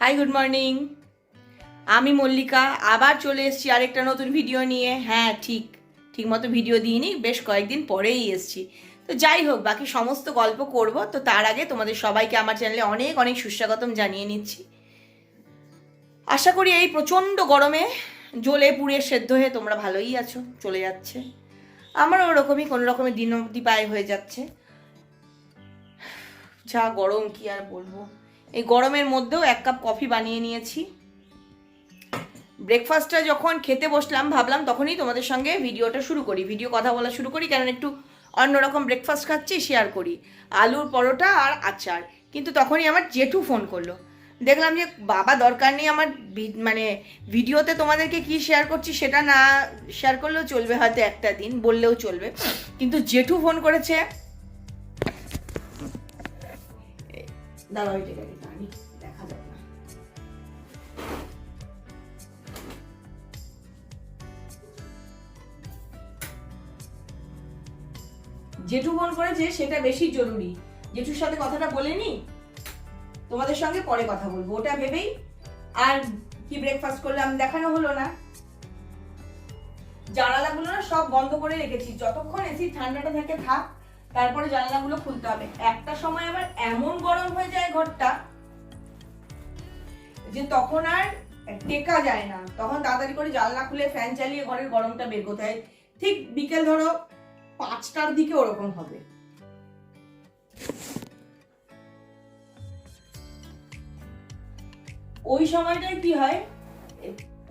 Hi good morning আমি মল্লিকা, আবার চলে এসেছি আরেকটা নতুন ভিডিও নিয়ে। হ্যাঁ ঠিক ঠিক মতো ভিডিও দিইনি, বেশ কয়েকদিন পরেই এসেছি। তো যাই হোক, বাকি সমস্ত গল্প করব। তো তার আগে তোমাদের সবাইকে আমার চ্যানেলে অনেক অনেক সুস্বাগতম জানিয়ে নিচ্ছি। আশা করি এই প্রচণ্ড গরমে জ্বলে পুড়ে সেদ্ধ হয়ে তোমরা ভালোই আছো, চলে যাচ্ছে। আমারও ওরকমই কোনো রকমের দিন অবধি পায়ে হয়ে যাচ্ছে। যা গরম, কি আর বলব। এই গরমের মধ্যেও এক কাপ কফি বানিয়ে নিয়েছি। ব্রেকফাস্টটা যখন খেতে বসলাম, ভাবলাম তখনই তোমাদের সঙ্গে ভিডিওটা শুরু করি। ভিডিও কথা বলা শুরু করি কারণ একটু অন্যরকম ব্রেকফাস্ট খাচ্ছি শেয়ার করি। আলুর পরোটা আর আচার। কিন্তু তখনই আমার জেঠু ফোন করল। দেখলাম যে বাবা দরকার নেই আমার মানে ভিডিওতে তোমাদেরকে কি শেয়ার করছি সেটা না শেয়ার করলেও চলবে হয়তো একটা দিন, বললেও চলবে। কিন্তু জেঠু ফোন করেছে। দাঁড়াও জেঠু ফোন করেছে, সেটা বেশি জরুরি। জেঠুর সাথে কথাটা বলে নি, তোমাদের সঙ্গে পরে কথা বলব। ওটা ভেবেই আর কি ব্রেকফাস্ট করলাম দেখানো হলো না। জানালাগুলো না সব বন্ধ করে রেখেছি। যতক্ষণ এসি ঠান্ডাটা থাকে থাক, তারপরে জানালাগুলো খুলতে হবে। একটা সময় আবার এমন গরম হয়ে যায় ঘরটা যে তখন আর টেকা যায় না। তখন তাড়াতাড়ি করে জানলা খুলে ফ্যান চালিয়ে ঘরের গরমটা বের করতে হয়। ঠিক বিকেল ধরো পাঁচটার দিকে ওরকম হবে। ওই সময়টায় কি হয়?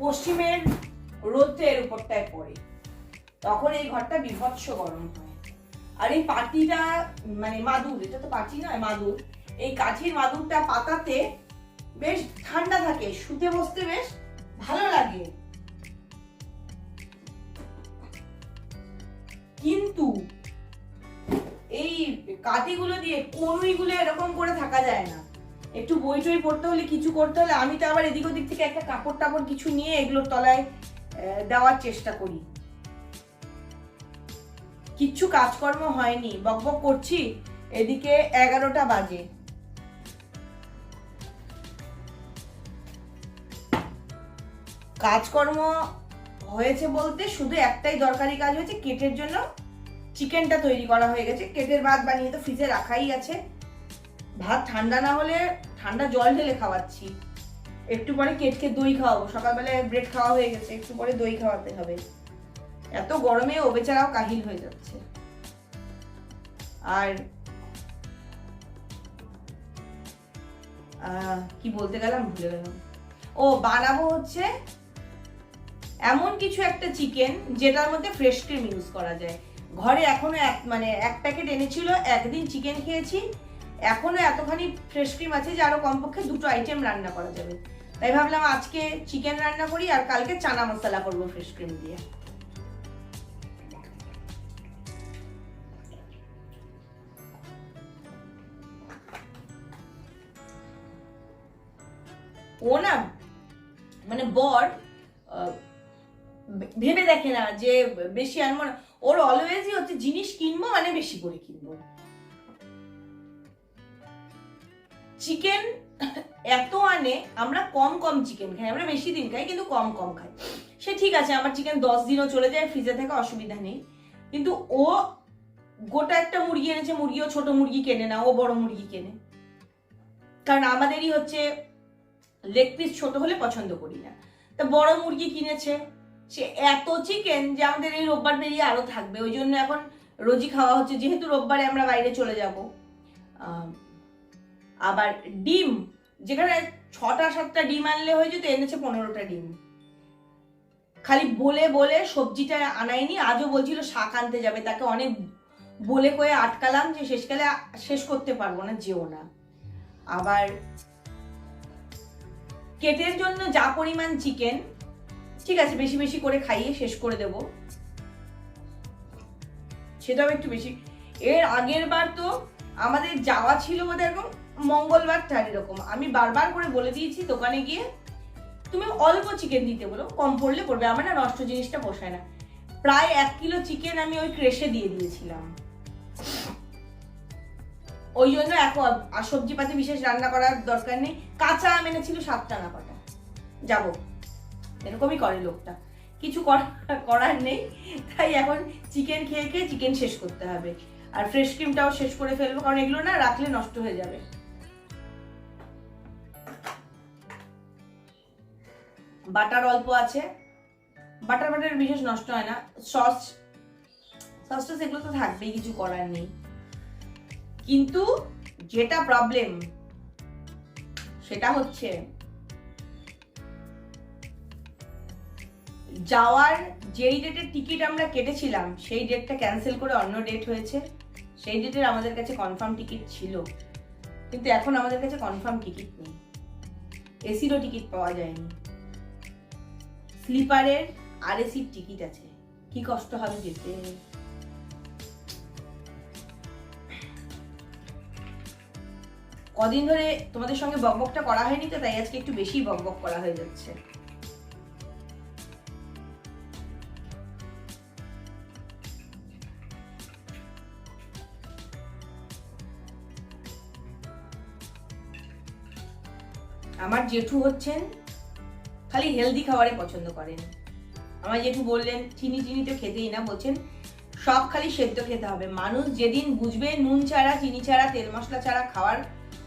পশ্চিমের রোদটা এর উপরটায় পড়ে। তখন এই ঘরটা বিভৎস গরম হয়। আর এই পাটিটা মানে মাদুর, এটা তো পাটি নয়, মাদুর। এই কাঠির মাদুরটা পাতাতে বেশ ঠান্ডা থাকে, শুতে বসতে বেশ ভালো লাগে। কিন্তু এই কাঠিগুলো দিয়ে কনুইগুলো এরকম করে থাকা যায় না। একটু বই টই পড়তে হলে, কিছু করতে হলে, আমি তো আবার এদিক ওদিক থেকে একটা কাপড় টাপড় কিছু নিয়ে এগুলোর তলায় দেওয়ার চেষ্টা করি। কিচ্ছু কাজকর্ম হয়নি। বকবক করছি, এদিকে এগারোটা বাজে। কাজকর্ম হয়েছে বলতে শুধু একটাই দরকারি কাজ হয়েছে, কেটের জন্য চিকেনটা তৈরি করা হয়ে গেছে। কেটের ভাত বানিয়ে তো ফ্রিজে রাখাই আছে। ভাত ঠান্ডা না হলে ঠান্ডা জল ঢেলে খাওয়াচ্ছি। একটু পরে কেটকে দই খাওয়াবো। সকালবেলায় ব্রেড খাওয়া হয়ে গেছে, একটু পরে দই খাওয়াতে হবে। এত গরমে ও বেচারাও কাহিল হয়ে যাচ্ছে। আর কি বলতে গেলাম? ভুলে গেলাম। ও, বানাবো হচ্ছে এমন কিছু একটা চিকেন যেটার মধ্যে ফ্রেশ ক্রিম ইউজ করা যায়। ঘরে এখনও এক মানে এক প্যাকেট এনেছিল, একদিন চিকেন খেয়েছি। এখনও এতখানি ফ্রেশ ক্রিম আছে যে আরও কমপক্ষে দুটো আইটেম রান্না করা যাবে। তাই ভাবলাম আজকে চিকেন রান্না করি আর কালকে চানা মশলা করব ফ্রেশ ক্রিম দিয়ে। ও না মানে বর ভেবে দেখে না যে বেশি আনব না। ওর অলওয়েজই হচ্ছে জিনিস কিনবো মানে বেশি করে কিনবো। চিকেন এত আনে, আমরা কম কম চিকেন খাই, আমরা বেশি দিন খাই, কিন্তু কম কম খাই। সে ঠিক আছে, আমার চিকেন দশ দিনও চলে যায় ফ্রিজে থেকে অসুবিধা নেই। কিন্তু ও গোটা একটা মুরগি এনেছে, মুরগিও ছোট মুরগি কেনে না, ও বড় মুরগি কেনে। কারণ আমাদেরই হচ্ছে লেগ পিস ছোট হলে পছন্দ করি না। তা বড় মুরগি কিনেছে সে এত চিকেন যে আমাদের এই রোববার বেরিয়ে আরও থাকবে। ওই জন্য এখন রোজই খাওয়া হচ্ছে। যেহেতু রোববারে আমরা বাইরে চলে যাব। আবার ডিম। যেখানে ছটা, সাতটা ডিম আনলে হয়ে যেত, এনেছে পনেরোটা ডিম। খালি বলে বলে সবজিটা আনায়নি, আজও বলছিল শাক আনতে যাবে। তাকে অনেক বলে কয়ে আটকালাম যে শেষকালে শেষ করতে পারব না, যেও না। আবার কেটের জন্য যা পরিমাণ চিকেন ঠিক আছে, বেশি বেশি করে খাইয়ে শেষ করে দেব। সেটাও একটু বেশি। এর আগের বার তো আমাদের যাওয়া ছিল বোধহয় এরকম মঙ্গলবার তার এরকম। আমি বারবার করে বলে দিয়েছি দোকানে গিয়ে, তুমি অল্প চিকেন দিতে বলো, কম পড়লে পড়বে, আমার না নষ্ট জিনিসটা পোষায় না। প্রায় এক কিলো চিকেন আমি ওই ক্রেশে দিয়ে দিয়েছিলাম। ওই জন্য এখন আর সবজি পাতি বিশেষ রান্না করার দরকার নেই। কাঁচা আম এনেছিল সাতটা না কটা। যাব। এরকমই করে লোকটা। কিছু কর- করার নেই, তাই এখন চিকেন খেয়ে খেয়ে চিকেন শেষ করতে হবে। আর ফ্রেশ ক্রিমটাও শেষ করে ফেলব, কারণ এগুলো না রাখলে নষ্ট হয়ে যাবে। বাটার অল্প আছে। বাটার বাটার বিশেষ নষ্ট হয় না। সস সসটা এগুলো তো থাকবেই, কিছু করার নেই। কিন্তু যেটা প্রবলেম সেটা হচ্ছে যাওয়ার যেই ডেটের টিকিট আমরা কেটেছিলাম, সেই ডেটটা ক্যান্সেল করে অন্য ডেট হয়েছে। সেই ডেটের আমাদের কাছে কনফার্ম টিকিট ছিল। কিন্তু এখন আমাদের কাছে কনফার্ম টিকিট নেই। এসিরও টিকিট পাওয়া যায়নি। স্লিপারের আর এসির টিকিট আছে। কি কষ্ট হবে যেতে। কদিন ধরে তোমাদের সঙ্গে বকবকটা করা হয়নি তো, তাই আজকে একটু বেশি বকবক করা হয়ে যাচ্ছে। আমার জেঠু হচ্ছেন খালি হেলদি খাবারে পছন্দ করেন। আমার জেঠু বললেন, চিনি চিনি তো খেতেই না। বলছেন, সব খালি সেদ্ধ খেতে হবে। মানুষ যেদিন বুঝবে নুন ছাড়া, চিনি ছাড়া, তেল মশলা ছাড়া খাওয়ার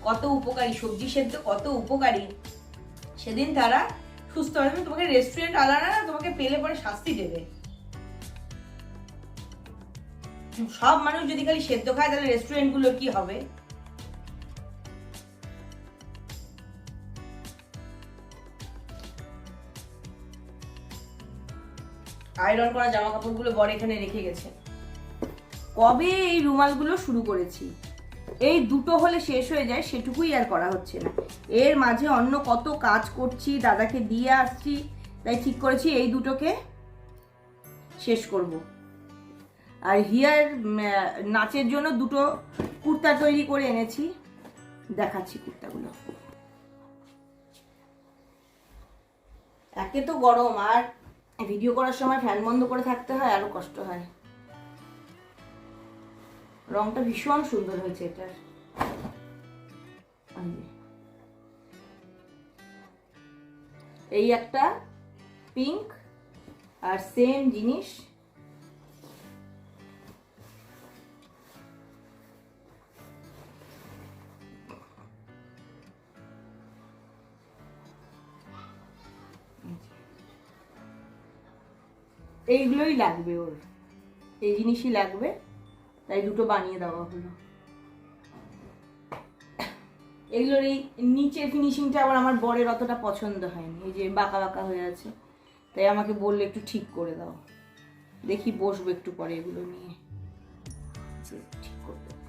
কত উপকারী, সবজি সেদ্ধ কত উপকারী, সেদিন তারা সুস্থ হবে। তোমাকে রেস্টুরেন্ট আলাদা না, তোমাকে পেলে পরে শাস্তি দেবে। সব মানুষ যদি খালি সেদ্ধ খায়, তাহলে রেস্টুরেন্টগুলো কি হবে? আয়রন করা জামা কাপড়গুলো বর এখানে রেখে গেছে। কবে এই রুমালগুলো শুরু করেছি? এই দুটো হলে শেষ হয়ে যায়, সেটুকুই আর করা হচ্ছে না। এর মাঝে অন্য কত কাজ করছি, দাদাকে দিয়ে আসছি, তাই ঠিক করেছি এই দুটোকে শেষ করব। আর হিয়ার নাচের জন্য দুটো কুর্তা তৈরি করে এনেছি। দেখাচ্ছি কুর্তাগুলো। একে তো গরম, আর ভিডিও করার সময় ফ্যান বন্ধ করে থাকতে হয়, আরও কষ্ট হয়। রংটা ভীষণ সুন্দর হয়েছে এটার। এই একটা পিঙ্ক আর সেম জিনিস এইগুলোই লাগবে ওর। এই জিনিসই লাগবে, তাই দুটো বানিয়ে দেওয়া হলো। এগুলোর এই নিচের ফিনিশিংটা আবার আমার বরের অতটা পছন্দ হয়নি, এই যে বাঁকা বাঁকা হয়ে আছে। তাই আমাকে বললে একটু ঠিক করে দাও। দেখি বসবো একটু পরে এগুলো নিয়ে। ঠিক করে দেবো।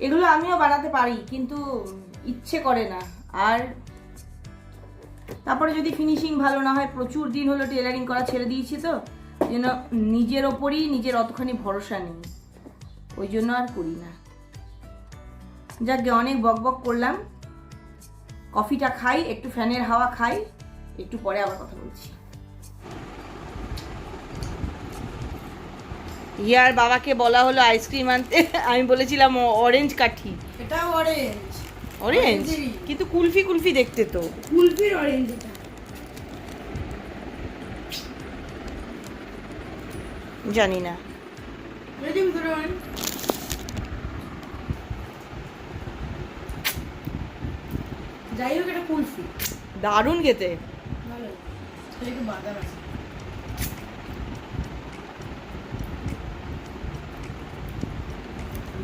এগুলো আমিও বানাতে পারি, কিন্তু ইচ্ছে করে না। আর তারপরে যদি ফিনিশিং ভালো না হয়, প্রচুর দিন হলো টেলারিং করা ছেড়ে দিয়েছি তো, যেন নিজের ওপরই নিজের অতখানি ভরসা নেই। ওই জন্য আর করি না। যাকে অনেক বক বক করলাম। কফিটা খাই, একটু ফ্যানের হাওয়া খাই, একটু পরে আবার কথা বলছি। ইয়ার বাবাকে বলা হলো আইসক্রিম আনতে, আমি বলেছিলাম অরেঞ্জ কাঠি। এটা অরেঞ্জ অরেঞ্জ কিন্তু কুলফি কুলফি দেখতে তো। কুলফির অরেঞ্জ জানি না। যাই হোক এটা কুলফি। দারুণ খেতে। ভালো। বাদাম আছে।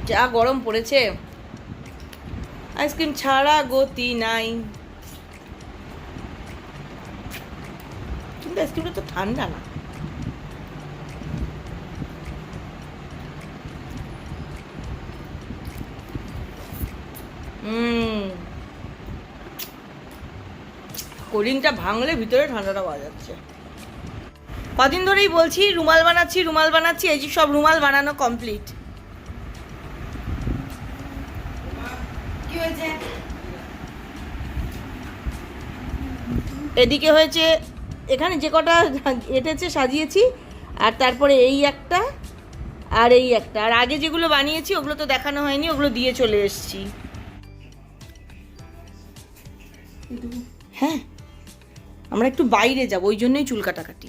যা গরম পড়েছে। আইসক্রিম ছাড়া গতি নাই। কিন্তু আইসক্রিমটা তো ঠান্ডা না। কোলিংটা ভাঙলে ভিতরে ঠান্ডাটা পাওয়া যাচ্ছে। কদিন ধরেই বলছি, রুমাল বানাচ্ছি রুমাল বানাচ্ছি, এই যে সব রুমাল বানানো কমপ্লিট কি হয়েছে এদিকে হয়েছে এখানে যে কটা এঁটেছে সাজিয়েছি আর তারপরে এই একটা আর এই একটা। আর আগে যেগুলো বানিয়েছি ওগুলো তো দেখানো হয়নি ওগুলো দিয়ে চলে এসছি। হ্যাঁ আমরা একটু বাইরে যাব ওই জন্যই চুল কাটাকাটি।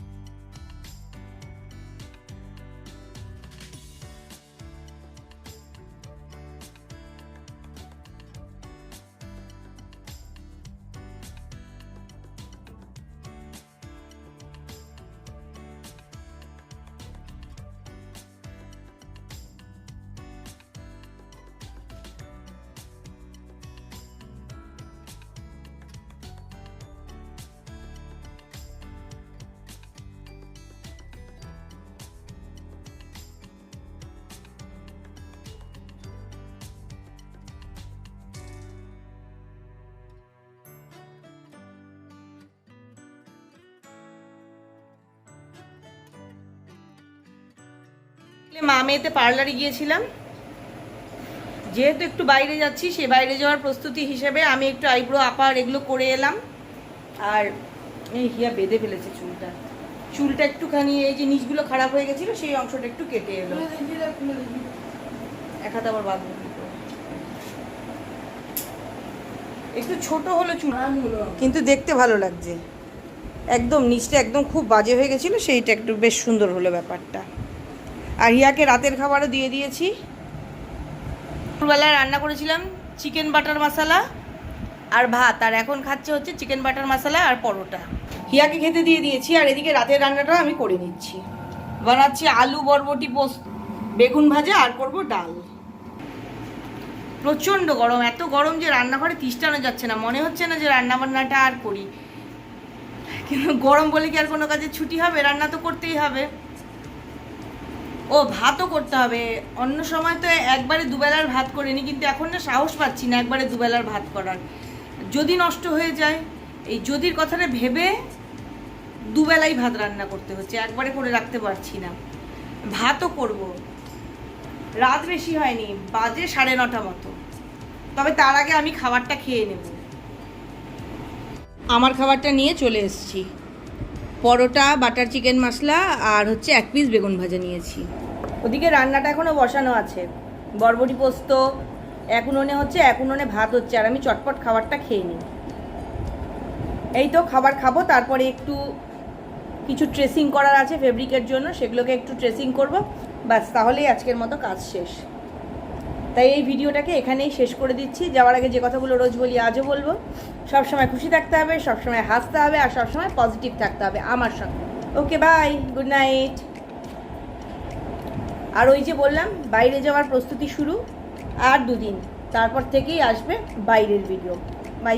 মা মেয়েতে পার্লারে গিয়েছিলাম। যেহেতু একটু বাইরে যাচ্ছি সে বাইরে যাওয়ার প্রস্তুতি হিসেবে আমি একটু আইব্রো আপার এগুলো করে এলাম। আর এই হিয়া বেঁধে ফেলেছে চুলটা। চুলটা একটুখানি এই যে নিচগুলো খারাপ হয়ে গেছিল সেই অংশটা একটু কেটে এলো। এক হাতে আবার বাঁধবো। একটু ছোট হলো চুল। কিন্তু দেখতে ভালো লাগছে। একদম নিচটা একদম খুব বাজে হয়ে গেছিল সেইটা একটু বেশ সুন্দর হলো ব্যাপারটা। আর হিয়াকে রাতের খাবারও দিয়ে দিয়েছি। দুপুরবেলায় রান্না করেছিলাম চিকেন বাটার মশলা আর ভাত আর এখন খাচ্ছে হচ্ছে চিকেন বাটার মশলা আর পরোটা। হিয়াকে খেতে দিয়ে দিয়েছি আর এদিকে রাতের রান্নাটা আমি করে নিচ্ছি। বানাচ্ছি আলু বরবটি পোস্ত বেগুন ভাজা আর করব ডাল। প্রচণ্ড গরম এত গরম যে রান্নাঘরে তিষ্টানো যাচ্ছে না মনে হচ্ছে না যে রান্না বান্নাটা আর করি। কিন্তু গরম বলে কি আর কোনো কাজে ছুটি হবে? রান্না তো করতেই হবে। ও ভাতও করতে হবে। অন্য সময় তো একবারে দুবেলার ভাত করে নি কিন্তু এখন না সাহস পাচ্ছি না একবারে দুবেলার ভাত করার। যদি নষ্ট হয়ে যায়, এই যদির কথাটা ভেবে দুবেলাই ভাত রান্না করতে হচ্ছে, একবারে করে রাখতে পারছি না। ভাতও করব। রাত বেশি হয়নি, বাজে সাড়ে নটা মতো। তবে তার আগে আমি খাবারটা খেয়ে নেব। আমার খাবারটা নিয়ে চলে এসেছি। পরোটা বাটার চিকেন মশলা আর হচ্ছে এক পিস বেগুন ভাজা নিয়েছি। ওদিকে রান্নাটা এখনও বসানো আছে। বরবটি পোস্ত, এক উনুনে হচ্ছে, এক উনুনে ভাত হচ্ছে, আর আমি চটপট খাবারটা খেয়ে নিই। এই তো খাবার খাব, তারপরে একটু কিছু ট্রেসিং করার আছে ফেব্রিকের জন্য, সেগুলোকে একটু ট্রেসিং করব। ব্যাস, তাহলেই আজকের মতো কাজ শেষ। তাই এই ভিডিওটাকে এখানেই শেষ করে দিচ্ছি। যাওয়ার আগে যে কথাগুলো রোজ বলি, আজও বলব। সবসময় খুশি থাকতে হবে, সবসময় হাসতে হবে, আর সবসময় পজিটিভ থাকতে হবে আমার সঙ্গে। ওকে বাই গুড নাইট আর ওই যে বললাম, বাইরে যাওয়ার প্রস্তুতি শুরু, আর দুদিন। তারপর থেকেই আসবে বাইরের ভিডিও বাই